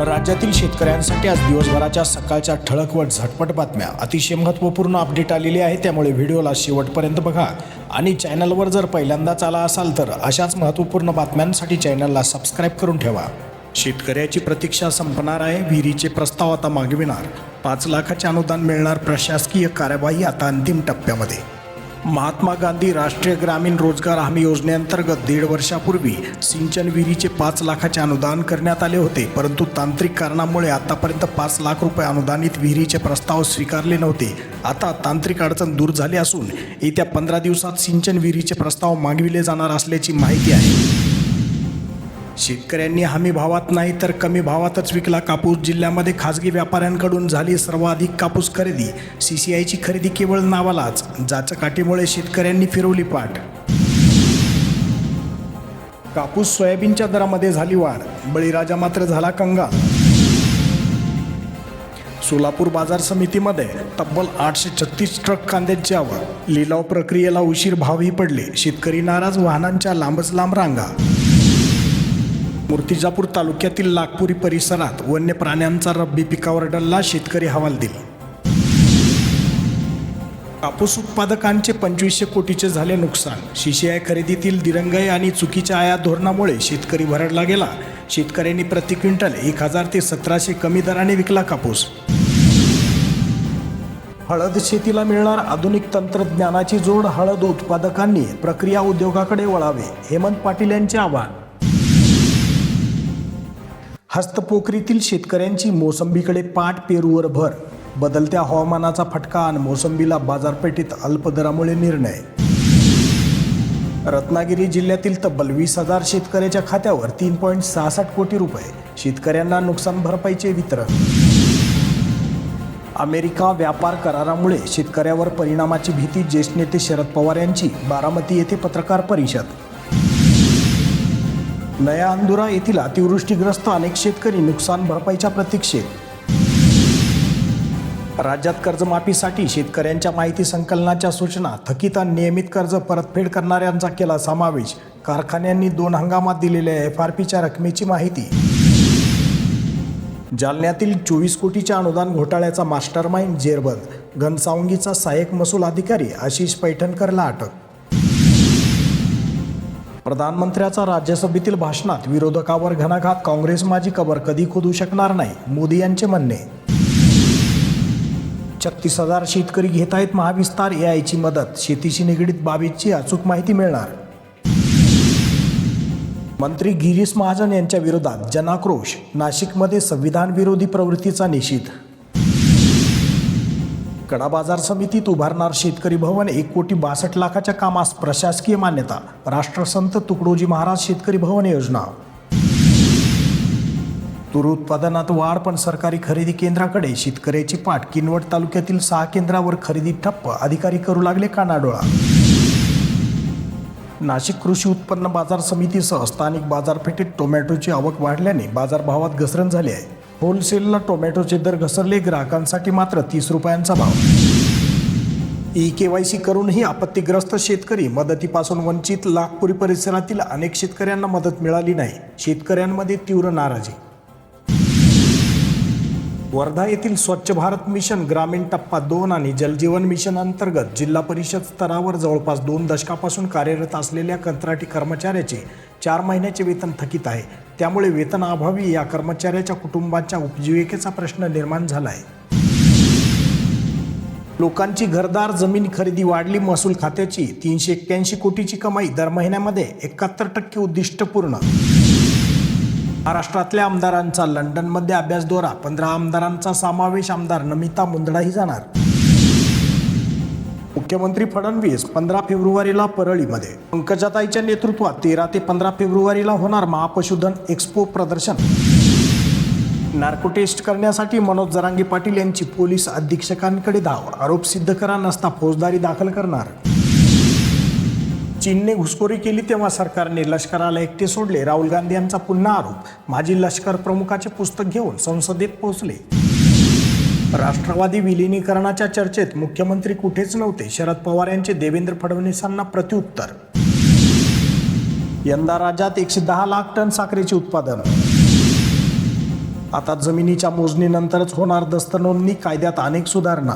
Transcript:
राज्यातील शेतकऱ्यांसाठी आज दिवसभराच्या सकाळच्या ठळक व झटपट बातम्या. अतिशय महत्त्वपूर्ण अपडेट आलेली आहे त्यामुळे व्हिडिओला शेवटपर्यंत बघा. आणि चॅनलवर जर पहिल्यांदाच आला असाल तर अशाच महत्त्वपूर्ण बातम्यांसाठी चॅनलला सबस्क्राईब करून ठेवा. शेतकऱ्याची प्रतीक्षा संपणार आहे विहिरीचे प्रस्ताव आता मागविणार. पाच लाखाचे अनुदान मिळणार प्रशासकीय कार्यवाही आता अंतिम टप्प्यामध्ये. महात्मा गांधी राष्ट्रीय ग्रामीण रोजगार हमी योजनेअंतर्गत दीड वर्षापूर्वी सिंचन विहिरीचे पाच लाखाचे अनुदान करण्यात आले होते परंतु तांत्रिक कारणामुळे आतापर्यंत पाच लाख रुपये अनुदानित विहिरीचे प्रस्ताव स्वीकारले नव्हते. आता तांत्रिक अडचण दूर झाली असून येत्या पंधरा दिवसात सिंचन विहिरीचे प्रस्ताव मागविले जाणार असल्याची माहिती आहे. शेतकऱ्यांनी हमी भावात नाही तर कमी भावातच विकला कापूस. जिल्ह्यामध्ये खाजगी व्यापाऱ्यांकडून झाली सर्वाधिक कापूस खरेदी. सी सी आयची खरेदी केवळ नावालाच जाचकाठीमुळे शेतकऱ्यांनी फिरवली पाठ. कापूस सोयाबीनच्या दरामध्ये झाली वाढ. बळीराजा मात्र झाला कंगाल. सोलापूर बाजार समितीमध्ये तब्बल आठशे छत्तीस ट्रक कांद्याची आवक. लिलाव प्रक्रियेला उशीर भावही पडले. शेतकरी नाराज वाहनांच्या लांबच लांब रांगा. मूर्तिजापूर तालुक्यातील नागपुरी परिसरात वन्य प्राण्यांचा रब्बी पिकावर डल्ला शेतकरी हवाल दिला. कापूस उत्पादकांचे पंचवीसशे कोटीचे झाले नुकसान. शिशिआय खरेदीतील दिरंगाई आणि चुकीच्या आयात धोरणामुळे शेतकरी भरडला गेला. शेतकऱ्यांनी प्रति क्विंटल एक हजार ते सतराशे कमी दराने विकला कापूस. हळद शेतीला मिळणार आधुनिक तंत्रज्ञानाची जोड हळद उत्पादकांनी प्रक्रिया उद्योगाकडे वळावे. हेमंत पाटील यांचे आवाहन. हस्तपोखरीतील शेतकऱ्यांची मोसंबीकडे पाठ पेरूवर भर. बदलत्या हवामानाचा फटका आणि मोसंबीला बाजारपेठेत अल्पदरामुळे निर्णय. रत्नागिरी जिल्ह्यातील तब्बल वीस हजार शेतकऱ्याच्या खात्यावर तीन पॉईंट सहासष्ट कोटी रुपये. शेतकऱ्यांना नुकसान भरपाईचे वितरण. अमेरिका व्यापार करारामुळे शेतकऱ्यावर परिणामाची भीती ज्येष्ठ नेते शरद पवार यांची बारामती येथे पत्रकार परिषद. नया अंदुरा येथील अतिवृष्टीग्रस्त अनेक शेतकरी नुकसान भरपाईच्या प्रतीक्षेत. राज्यात कर्जमाफीसाठी शेतकऱ्यांच्या माहिती संकलनाच्या सूचना थकीत नियमित कर्ज परतफेड करणाऱ्यांचा केला समावेश. कारखान्यांनी दोन हंगामात दिलेल्या एफ आर पीच्या रकमेची माहिती. जालन्यातील चोवीस कोटीच्या अनुदान घोटाळ्याचा मास्टरमाइंड जेरबंद. घनसावंगीचा सहाय्यक महसूल अधिकारी आशिष पैठणकरला अटक. प्रधानमंत्र्याचा राज्यसभेतील भाषणात विरोधकावर घणाघात काँग्रेस माझी कबर कधी खोदू शकणार नाही मोदी यांचे म्हणणे. छत्तीस हजार शेतकरी घेत आहेत महाविस्तार ए आयची मदत शेतीशी निगडीत बाबीची अचूक माहिती मिळणार. मंत्री गिरीश महाजन यांच्या विरोधात जनाक्रोश नाशिकमध्ये संविधान विरोधी प्रवृत्तीचा निषेध. कडा बाजार समितीत उभारणार शेतकरी भवन एक कोटी बासष्ट लाखाच्या कामास प्रशासकीय मान्यता. राष्ट्रसंत तुकडोजी महाराज शेतकरी भवन योजना. तूर उत्पादनात वाढ पण सरकारी खरेदी केंद्राकडे शेतकऱ्याची पाठ. किनवट तालुक्यातील सहा केंद्रावर खरेदी ठप्प अधिकारी करू लागले कानाडोळा. नाशिक कृषी उत्पन्न बाजार समितीसह स्थानिक बाजारपेठेत टोमॅटोची आवक वाढल्याने बाजारभावात घसरण झाली आहे. होलसेलला टोमॅटोचे दर घसरले ग्राहकांसाठी मात्र तीस रुपयांचा भाव. ई के वाय सी करूनही आपत्तीग्रस्त शेतकरी मदतीपासून वंचित लागपुरी परिसरातील अनेक शेतकऱ्यांना मदत मिळाली नाही. शेतकऱ्यांमध्ये तीव्र नाराजी. वर्धा येथील स्वच्छ भारत मिशन ग्रामीण टप्पा दोन आणि जलजीवन मिशन अंतर्गत जिल्हा परिषद स्तरावर जवळपास दोन दशकापासून कार्यरत असलेल्या कंत्राटी कर्मचाऱ्याचे चार महिन्याचे वेतन थकीत आहे. त्यामुळे वेतनाअभावी या कर्मचाऱ्याच्या कुटुंबाच्या उपजीविकेचा प्रश्न निर्माण झाला आहे लोकांची घरदार जमीन खरेदी वाढली महसूल खात्याची तीनशे एक्क्याऐंशी कोटीची कमाई दर महिन्यामध्ये एकाहत्तर टक्के उद्दिष्ट पूर्ण महाराष्ट्रातल्या आमदारांचा लंडनमध्ये अभ्यास दौरा. पंधरा आमदारांचा समावेश आमदार नमिता मुंदडाही जाणार. मुख्यमंत्री फडणवीस पंधरा फेब्रुवारीला परळीमध्ये. पंकजाताईच्या नेतृत्वात तेरा ते पंधरा फेब्रुवारीला होणार महापशुधन एक्स्पो प्रदर्शन. नार्को टेस्ट करण्यासाठी मनोज जरांगी पाटील यांची पोलीस अधीक्षकांकडे धाव. आरोप सिद्ध करा नसता फौजदारी दाखल करणार. चीनने घुसखोरी केली तेव्हा सरकारने लष्कराला एकटे सोडले. राहुल गांधी यांचा पुन्हा आरोप. माजी लष्कर प्रमुखाचे पुस्तक घेऊन संसदेत पोहोचले. राष्ट्रवादी विलिनीकरणाच्या चर्चेत मुख्यमंत्री कुठेच नव्हते. शरद पवार यांचे देवेंद्र फडणवीसांना प्रत्युत्तर. यंदा राज्यात एकशे दहा लाख टन साखरेचे उत्पादन. आता जमिनीच्या मोजणीनंतरच होणार दस्त नोंदणी कायद्यात अनेक सुधारणा.